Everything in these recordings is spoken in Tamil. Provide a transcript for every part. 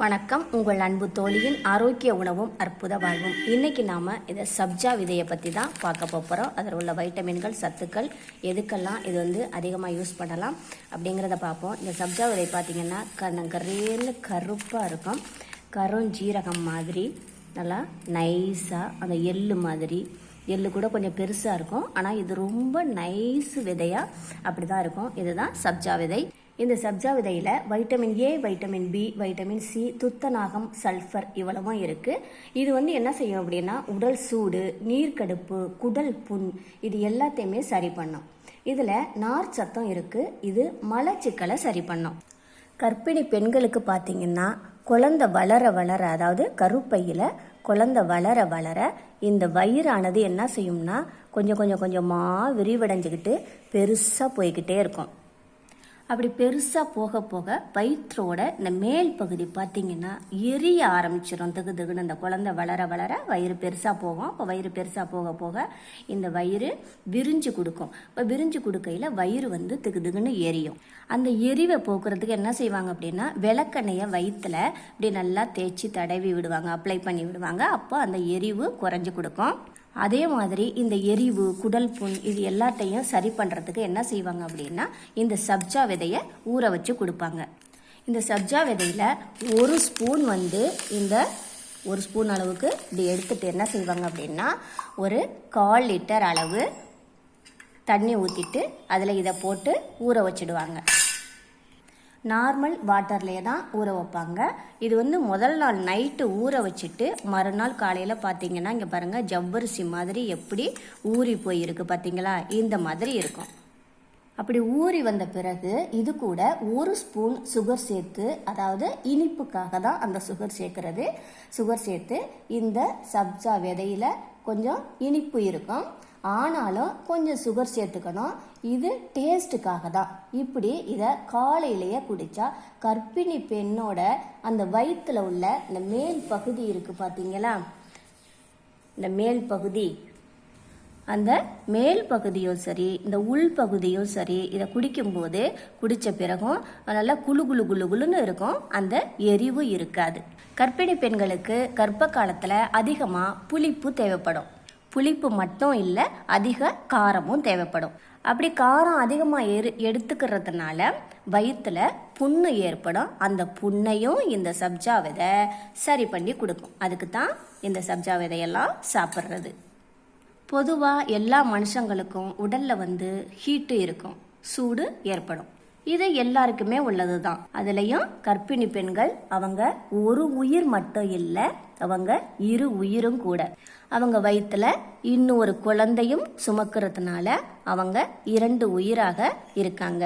வணக்கம். உங்கள் அன்பு தோழியின் ஆரோக்கிய உணவும் அற்புத வாழ்வும். இன்னைக்கு நாம இதை சப்ஜா விதையை பற்றி தான் பார்க்க போகிறோம் அதில் உள்ள வைட்டமின்கள் சத்துக்கள் எதுக்கெல்லாம் இது வந்து அதிகமாக யூஸ் பண்ணலாம் அப்படிங்கிறத பார்ப்போம். இந்த சப்ஜா விதை பார்த்தீங்கன்னா கண்ணங்கரேன்னு கருப்பாக இருக்கும். கருஞ்சீரகம் மாதிரி நல்லா நைஸாக அந்த எள்ளு மாதிரி. எள்ளு கூட கொஞ்சம் பெருசாக இருக்கும். ஆனால் இது ரொம்ப நைஸ் விதையாக அப்படி தான் இருக்கும். இதுதான் சப்ஜா விதை. இந்த சப்ஜா விதையில் vitamin A vitamin B vitamin C துத்தநாகம் சல்ஃபர் இவ்வளவும் இருக்குது இது வந்து என்ன செய்யும் அப்படின்னா உடல் சூடு நீர்க்கடுப்பு குடல் புண் இது எல்லாத்தையுமே சரி பண்ணும். இதில் நார் சத்தம் இருக்குது இது மலச்சிக்கலை சரி பண்ணும். கர்ப்பிணி பெண்களுக்கு பார்த்தீங்கன்னா குழந்தை வளர வளர அதாவது கருப்பையில் குழந்தை வளர வளர இந்த வயிறானது என்ன செய்யும்னா கொஞ்சம் கொஞ்சம் கொஞ்சமாக விரிவடைஞ்சிக்கிட்டு பெருசாக போய்கிட்டே இருக்கும். அப்படி பெருசாக போக போக வயிற்றோட இந்த மேல் பகுதி பார்த்தீங்கன்னா எரிய ஆரம்பிச்சிடும் தகு தகுன்னு அந்த குழந்தை வளர வளர வயிறு பெருசாக போகும். அப்போ வயிறு பெருசாக போக போக இந்த வயிறு விரிஞ்சு கொடுக்கும். இப்போ விரிஞ்சு கொடுக்கையில் வயிறு வந்து திகு திகுன்னு எரியும். அந்த எரிவை போக்குறதுக்கு என்ன செய்வாங்க அப்படின்னா விளக்கெண்ணையை வயிற்றில் இப்படி நல்லா தேய்ச்சி தடவி விடுவாங்க அப்ளை பண்ணி விடுவாங்க. அப்போ அந்த எரிவு குறைஞ்சு கொடுக்கும். அதே மாதிரி இந்த எரிவு குடல் புண் இது எல்லாத்தையும் சரி பண்ணுறதுக்கு என்ன செய்வாங்க அப்படின்னா இந்த சப்ஜா விதையை ஊற வச்சு கொடுப்பாங்க. இந்த சப்ஜா விதையில் ஒரு ஸ்பூன் வந்து இந்த ஒரு ஸ்பூன் அளவுக்கு இப்படி எடுத்துகிட்டு என்ன செய்வாங்க அப்படின்னா ஒரு கால் லிட்டர் அளவு தண்ணி ஊற்றிட்டு அதில் இதை போட்டு ஊற வச்சிடுவாங்க. நார்மல் வாட்டர்லேயே தான் ஊற வைப்பாங்க. இது வந்து முதல் நாள் நைட்டு ஊற வச்சுட்டு மறுநாள் காலையில் பார்த்தீங்கன்னா இங்கே பாருங்கள் ஜவ்வரிசி மாதிரி எப்படி ஊறி போயிருக்கு பார்த்தீங்களா இந்த மாதிரி இருக்கும். அப்படி ஊறி வந்த பிறகு இது கூட ஒரு ஸ்பூன் சுகர் சேர்த்து அதாவது இனிப்புக்காக தான் அந்த சுகர் சேர்க்கறது. சுகர் சேர்த்து இந்த சப்ஜா விதையில கொஞ்சம் இனிப்பு இருக்கும். ஆனாலும் கொஞ்சம் சுகர் சேர்த்துக்கணும். இது டேஸ்ட்டுக்காக தான் இப்படி இதை காலையிலேயே குடித்தா கர்ப்பிணி பெண்ணோட அந்த வயிற்றில் உள்ள இந்த மேல் பகுதி இருக்குது பார்த்தீங்களா இந்த மேல் பகுதி. அந்த மேல் பகுதியும் சரி இந்த உள் பகுதியும் சரி இதை குடிக்கும்போது குடித்த பிறகும் நல்லா குழு குழு குழு குழுன்னு இருக்கும். அந்த எரிவு இருக்காது. கர்ப்பிணி பெண்களுக்கு கர்ப்ப காலத்தில் அதிகமாக புளிப்பு தேவைப்படும். புளிப்பு மட்டும் இல்லை அதிக காரமும் தேவைப்படும். அப்படி காரம் அதிகமாக எரு எடுத்துக்கிறதுனால வயிற்றில் புண்ணு ஏற்படும். அந்த புண்ணையும் இந்த சப்ஜா விதை சரி பண்ணி கொடுக்கும். அதுக்கு தான் இந்த சப்ஜா விதையெல்லாம் சாப்பிட்றது. பொதுவாக எல்லா மனுஷங்களுக்கும் உடல்ல வந்து ஹீட்டு இருக்கும் சூடு ஏற்படும். இது எல்லாருக்குமே உள்ளது தான் அதுலேயும் கர்ப்பிணி பெண்கள் அவங்க ஒரு உயிர் மட்டும் இல்லை அவங்க இரு உயிரும் கூட. அவங்க வயிற்றுல இன்னொரு குழந்தையும் சுமக்கிறதுனால அவங்க இரண்டு உயிராக இருக்காங்க.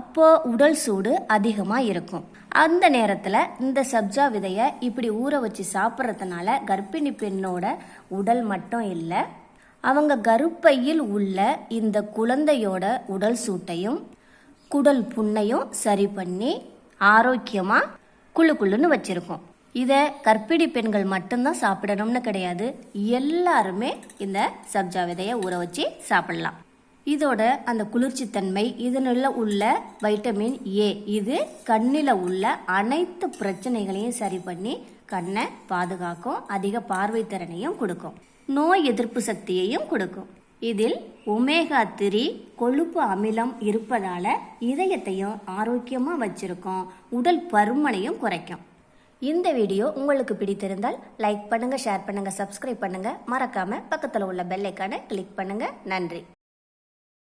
அப்போ உடல் சூடு அதிகமாக இருக்கும். அந்த நேரத்தில் இந்த சப்ஜா விதையை இப்படி ஊற வச்சு சாப்பிட்றதுனால கர்ப்பிணி பெண்ணோட உடல் மட்டும் இல்லை அவங்க கருப்பையில் உள்ள இந்த குழந்தையோட உடல் சூட்டையும் குடல் புண்ணையும் சரி பண்ணி ஆரோக்கியமாக குழு குழுன்னு வச்சுருக்கோம். இதை கற்பிடி பெண்கள் மட்டும்தான் சாப்பிடணும்னு கிடையாது. எல்லாருமே இந்த சப்ஜா விதையை ஊற வச்சு சாப்பிடலாம். இதோட அந்த குளிர்ச்சித்தன்மை இதனில் உள்ள வைட்டமின் ஏ இது கண்ணில் உள்ள அனைத்து பிரச்சனைகளையும் சரி பண்ணி கண்ணை பாதுகாக்கும் அதிக பார்வை திறனையும் கொடுக்கும். நோய் எதிர்ப்பு சக்தியையும் கொடுக்கும். இதில் ஒமேகா த்ரீ கொழுப்பு அமிலம் இருப்பதால இதயத்தையும் ஆரோக்கியமாக வச்சிருக்கும். உடல் பருமனையும் குறைக்கும். இந்த வீடியோ உங்களுக்கு பிடித்திருந்தால் லைக் பண்ணுங்கள் ஷேர் பண்ணுங்கள் சப்ஸ்கிரைப் பண்ணுங்கள் மறக்காமல் பக்கத்தில் உள்ள பெல்லைக்கான கிளிக் பண்ணுங்கள் நன்றி.